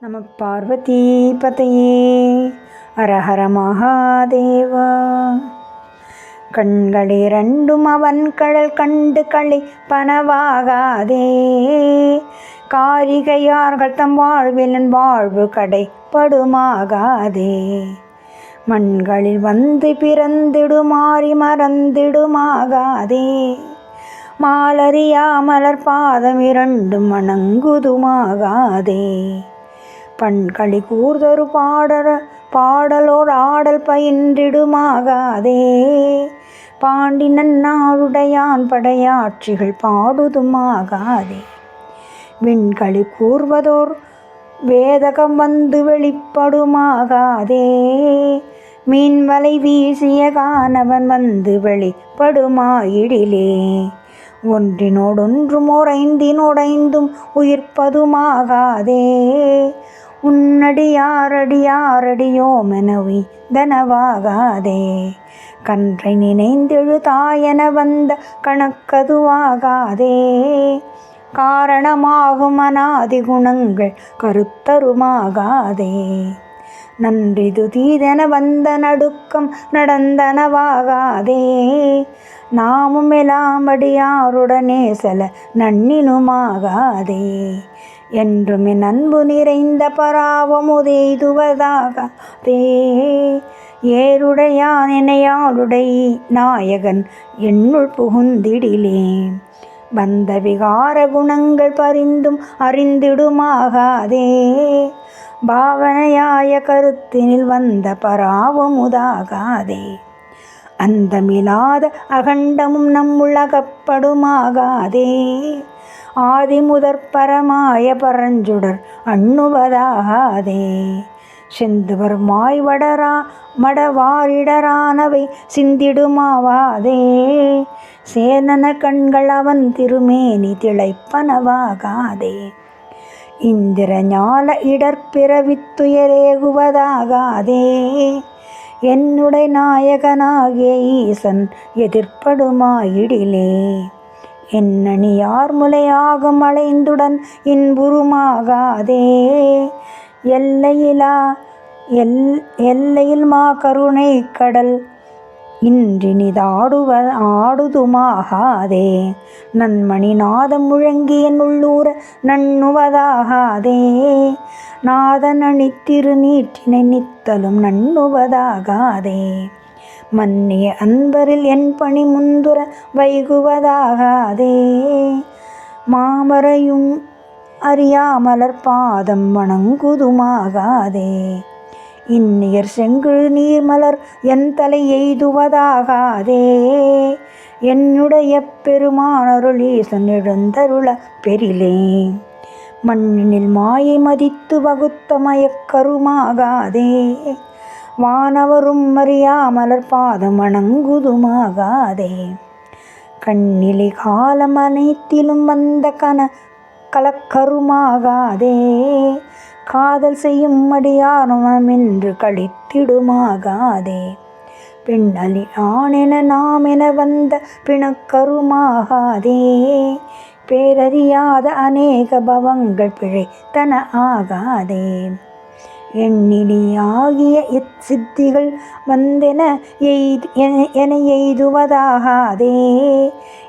நம பார்வதி பதையே அரஹர மகாதேவா. கண்களிரண்டும் அவன் கடல் கண்டு களி பனவாகாதே காரிகையார்கள் தம் வாழ்விலன் வாழ்வு கடை படுமாகாதே மண்களில் வந்து பிறந்திடுமாறி மறந்திடுமாகாதே. மாலறியா மலர் பாதம் இரண்டும் வணங்குதுமாகாதே. பண்களி கூர்தொரு பாடற பாடலோர் ஆடல் பயின்றிடுமாகாதே. பாண்டி நன்னாளுடையான் படையாட்சிகள் பாடுதுமாகாதே. விண்களி கூர்வதோர் வேதகம் வந்து வெளிப்படுமாகாதே. மீன்வலை வீசிய கானவன் வந்து வெளிப்படுமாயிடிலே. ஒன்றினோடொன்றும் ஓரைந்தினோடைந்தும் உயிர்ப்பதுமாகாதே. உன்னடியாரடியாரடியோமெனவி தனவாகாதே கன்றை நினைந்தெழு தாயென வந்த கணக்கதுவாகாதே. காரணமாகும் அநாதி குணங்கள் கருத்தருமாகாதே. நன்றி துதீதென வந்த நடுக்கம் நடந்தனவாகாதே. நாமும் எலாமடியாருடனே செல நன்னினுமாகாதே. என்றும் என் அன்பு நிறைந்த பராவமுதெய்துவதாகாதே ஏருடையான் என்னையாளுடை நாயகன் என்னுள் புகுந்திடிலே வந்த விகார குணங்கள் பரிந்தும் அறிந்திடுமாகாதே. பாவனையாய கருத்தினில் வந்த பராவமுதாகாதே அந்தமில்லாத அகண்டமும் நம்முள்ளகப்படுமாகாதே ஆதிமுதற் பரமாய பரஞ்சுடர் அண்ணுவதாதே செந்துவர் மாய்வடரா மடவாரிடரானவை சிந்திடுமாவாதே. சேனன கண்கள் அவன் திருமேனி திளைப்பனவாகாதே. இந்திர ஞால இடற்பிறவித்துயரேகுவதாகாதே என்னுடைய நாயகனாகிய ஈசன் எதிர்ப்படுமாயிடிலே. என்னணி யார் முலையாகும் அலைந்துடன் இன்புருமாகாதே எல்லையிலா எல் எல்லையில் மா கருணை கடல் இன்றினிதாடுவ ஆடுதுமாகாதே? நன்மணி நாதம் முழங்கி என் உள்ளூர நண்ணுவதாகாதே? நாதன் அணித்திரு நீற்றினை நித்தலும் நண்ணுவதாகாதே? மன்னிய அன்பரில் என் பணி முந்துர வைகுவதாகாதே. மாமரையும் அறியாமலர் பாதம் வணங்குதுமாகாதே. இன்னியர் செங்குழு நீர்மலர் என் தலை எய்துவதாகாதே. என்னுடைய பெருமானருள் ஈசன் எழுந்தருள பெரிலே. மண்ணினில் மாயை மதித்து வகுத்த மயக்கருமாகாதே. வானவரும் அறியாமலர் பாதம் வணங்குதுமாகாதே. கண்ணிலி காலம் அனைத்திலும் வந்த கன கலக்கருமாகாதே. காதல் செய்யும் அடியானமென்று கழித்திடுமாகாதே. பெண்ணலி ஆனென நாம் என வந்த பிணக்கருமாகாதே. பேரறியாத அநேக பவங்கள் பிழைத்தன ஆகாதே. எண்ணிலியாகிய இச்சித்திகள் வந்தென எய்து என எய்துவதாகாதே.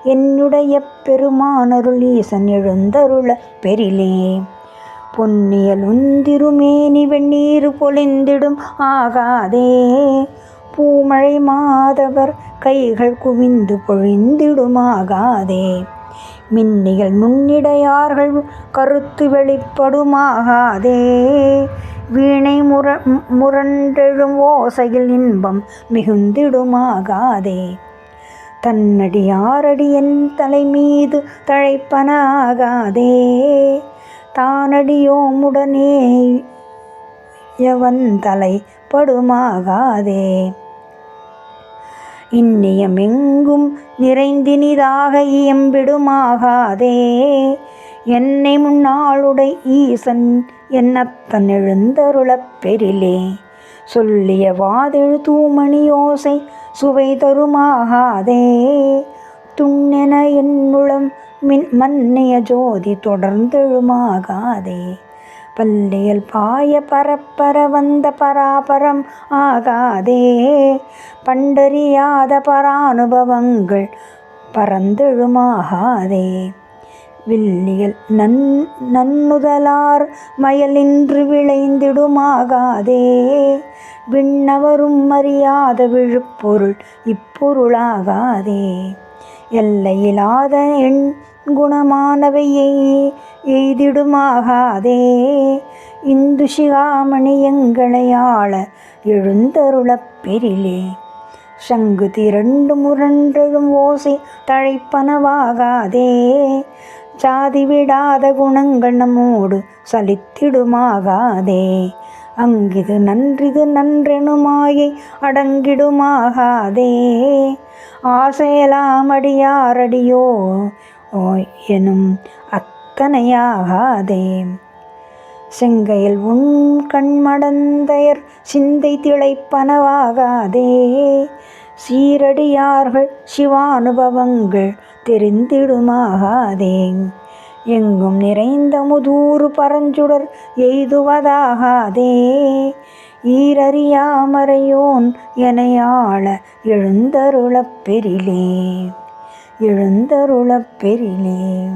என்னுடைய பெருமானருள் ஈசன் எழுந்தருள பெரிலே பொன்னியல் உந்திருமேனி வெண்ணீர் பொழிந்திடும் ஆகாதே. பூமழை மாதவர் கைகள் குவிந்து பொழிந்திடுமாகாதே மின்னிகள் நுண்ணிடையார்கள் கருத்து வெளிப்படுமாகாதே. முர முரண்டெழும் ஓசையில் இன்பம் மிகுந்திடுமாகாதே. தன்னடி தன்னடியாரடி என் தலை மீது தழைப்பனாகாதே. தானடியோமுடனே எவன் தலை படுமாகாதே இன்னியமெங்கும் நிறைந்தினிதாக இயம்பிடுமாகாதே. என்னை முன்னாளுடை ஈசன் என்னத்தன் எழுந்தருளப் பெரிலே சொல்லிய வாதெழு தூமணி யோசை சுவை தருமாகாதே. துண்ணென என்னுளம் மின் மன்னிய ஜோதி தொடர்ந்தெழுமாகாதே. பல்லியல் பாய பரப்பர வந்த பராபரம் ஆகாதே. பண்டறியாத பரானுபவங்கள் பரந்தெழுமாகாதே. வில்லியல் நன் நன்னுதலார் மயலின்று விளைந்திடுமாகாதே. விண்ணவரும் அறியாத விழுப்பொருள் இப்பொருளாகாதே. எல்லையிலாத எண் குணமானவையை எய்திடுமாகாதே. இந்து சிகாமணி எங்களையாள எழுந்தருளப் பெரிலே சங்கு திரண்டு முரண்டெழும் ஓசை தழைப்பனவாகாதே. சாதி விடாத குணங்கள் நம்மோடு சலித்திடுமாகாதே. அங்கிது நன்றிது நன்றெனுமாயை அடங்கிடுமாகாதே. ஆசையலாமடியாரடியோ ஓ எனும் அத்தனையாகாதே செங்கையில் உன் கண்மடந்தையர் சிந்தை திளைப்பனவாகாதே. சீரடியார்கள் சிவானுபவங்கள் தெரிந்திடுமாகாதே. எங்கும் நிறைந்த முதூறு பரஞ்சுடர் எய்துவதாகாதே. ஈரறியாமறையோன் எனையாள எழுந்தருளப் பெரிலே எழுந்தருளப் பெரிலே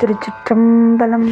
திருச்சிற்றம்பலம்.